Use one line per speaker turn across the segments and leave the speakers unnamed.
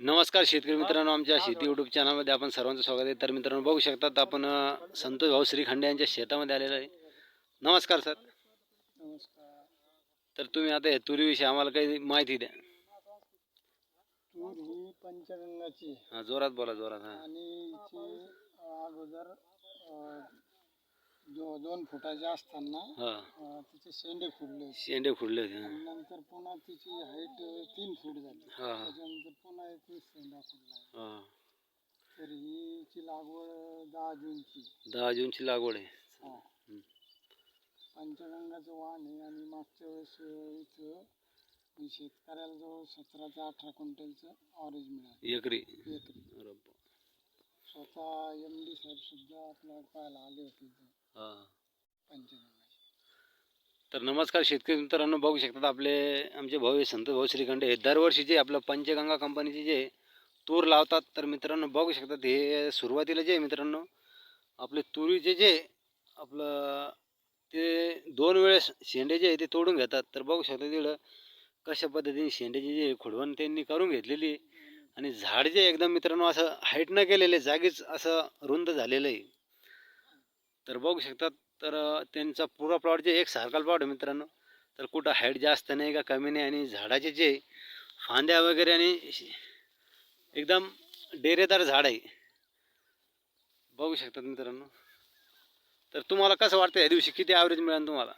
नमस्कार शेतकरी मित्रांनो आमच्या शेती यूट्यूब चॅनलमध्ये आपण सर्वांचं स्वागत आहे. तर मित्रांनो बघू शकतात आपण अ, संतोष भाऊ श्रीखंडे यांच्या शेतामध्ये आलेलो आहे. नमस्कार सर.
नमस्कार.
तर तुम्ही आता या तुरीविषयी आम्हाला काही माहिती द्या.
तूर ही पंचगंगाची.
हा, जोरात बोला जोरात हा.
आणि हिची अं, अगोदर अं, दोन फुटाचे असताना
हा.
अं, तिचे शेंडे फुडले
शेंडे होते.
आणि नंतर पुन्हा तिची हाईट तीन फूट झाली.
हा हा,
त्याच्यानंतर पुन्हा एकवीस शेंडा फुडला
हा.
तर हिची लागवड दहा जूनची.
दहा जूनची लागवड आहे.
हा. पंचगंगाचं वाण आहे आणि मागच्या वेळेस अं, इथं शेतकऱ्याला जवळ सतरा ते अठरा क्विंटलचं ऑरेंज मिळालं.
एकरी.
एकरी.
अरे बा.
स्वतः एम डी साहेब सुद्धा आपल्याला पाहायला आले होते इथे.
तर नमस्कार शेतकरी मित्रांनो बघू शकतात आपले आमचे भाऊ संत भाऊ श्रीखंडे हे दरवर्षी जे आपलं पंचगंगा कंपनीचे जे तूर लावतात तर मित्रांनो बघू शकतात हे सुरुवातीला जे मित्रांनो आपले तुरीचे जे आपलं ते दोन वेळेस शेंडे जे आहे ते तोडून घेतात. तर बघू शकता तिकडं कशा पद्धतीने शेंड्याची जे खुडवण त्यांनी करून घेतलेली आहे. आणि झाड जे एकदम मित्रांनो असं हाईट न केलेले जागीच असं रुंद झालेलं आहे. तर बघू शकतात तर त्यांचा पुरा प्लॉट जे एक सारखा प्लॉट आहे मित्रांनो. तर कुठं हाईट जास्त नाही का कमी नाही आणि झाडाचे जे फांद्या वगैरे आणि एकदम डेरेदार झाड आहे. बघू शकतात मित्रांनो. तर तुम्हाला कसं वाटतं या दिवशी? किती ॲव्हरेज मिळेल तुम्हाला?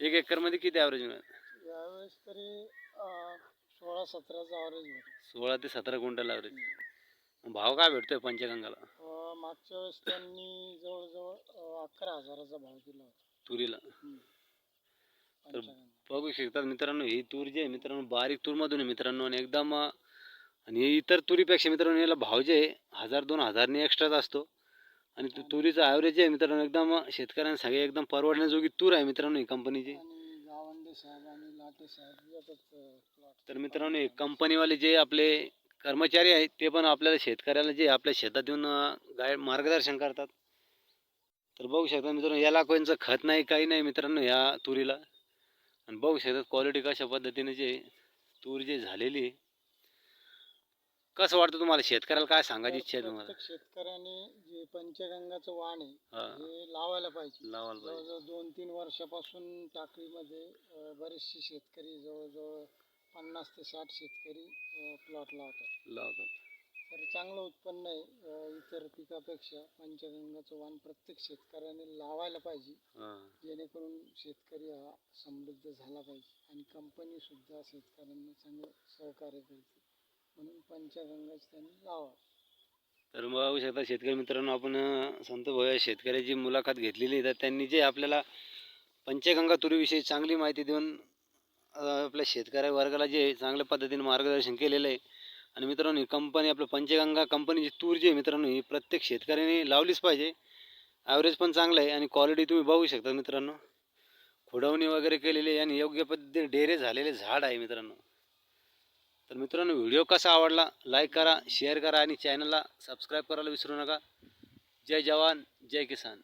एक एकरमध्ये किती ॲव्हरेज मिळेल?
यावेळेस तरी सोळा सतराचा ऑरेंज भेटतो
सोळा ते सतरा क्विंटल ॲव्हरेज भाव काय भेटतोय पंचगंगाला?
मागच्या वेळेस त्यांनी जवळजवळ अकरा हजाराचा भाव दिला होता.
तुरीला. तर बघू शकतात मित्रांनो ही तूर जी आहे मित्रांनो बारीक तूरमधून आहे मित्रांनो आणि एकदम अं, आणि इतर तुरीपेक्षा मित्रांनो याला भाव जे आहे हजार दोन हजारने एक्स्ट्राच असतो. आणि तू- तुरीचा ॲव्हरेज जे आहे मित्रांनो एकदम शेतकऱ्यांना सगळे एकदम परवडण्याजोगी तूर आहे मित्रांनो ही कंपनीची
आणि गावंडे साहेब आणि लाटे साहेब येतात प्लॉट
तर मित्रांनो हे कंपनीवाले जे आपले कर्मचारी आहेत ते पण आपल्याला शेतकऱ्याला जे आपल्या शेतात येऊन गाय मार्गदर्शन करतात. तर बघू शकता मित्रांनो याला कोणचं खत नाही काही नाही मित्रांनो या तुरीला. आणि बघू शकतात क्वालिटी कशा पद्धतीने जे तूर जे झालेली आहे. कसं वाटतं तुम्हाला? शेतकऱ्याला काय सांगायची इच्छा आहे तुम्हाला?
शेतकऱ्याने जे पंचगंगाचं वाण आहे
हा.
हे लावायला पाहिजे.
लावायला पाहिजे.
जवळजवळ दोन तीन वर्षापासून टाकळीमध्ये बरेचसे शेतकरी जवळजवळ पन्नास ते साठ शेतकरी प्लॉट लावतात.
लावतात.
तर चांगलं उत्पन्न आहे इतर पिकापेक्षा पंचगंगाचं वाण प्रत्येक शेतकऱ्याने लावायला पाहिजे. जेणेकरून शेतकरी हा समृद्ध झाला पाहिजे. आणि कंपनी सुद्धा शेतकऱ्यांना चांगलं सहकार्य करते. म्हणून पंचगंगाच त्यांनी लावा.
तर मग बघू शकता शेतकरी मित्रांनो आपण संत भाऊ या शेतकऱ्याची मुलाखत घेतलेली तर त्यांनी जे आपल्याला पंचगंगा तुरीविषयी चांगली माहिती देऊन आपल्या शेतकऱ्या वर्गाला जे चांगल्या पद्धतीने मार्गदर्शन केलेलं आहे. आणि मित्रांनो ही कंपनी आपलं पंचगंगा कंपनीची तूर जी आहे मित्रांनो ही प्रत्येक शेतकऱ्याने लावलीच पाहिजे. ॲव्हरेज पण चांगलं आहे आणि क्वालिटी तुम्ही बघू शकता मित्रांनो. खुडवणी वगैरे केलेली आहे आणि योग्य पद्धतीने डेरे झालेले झाड आहे मित्रांनो. तर मित्रांनो व्हिडिओ कसा आवडला लाईक करा शेअर करा आणि चॅनलला सबस्क्राईब करायला विसरू नका. जय जवान जय किसान.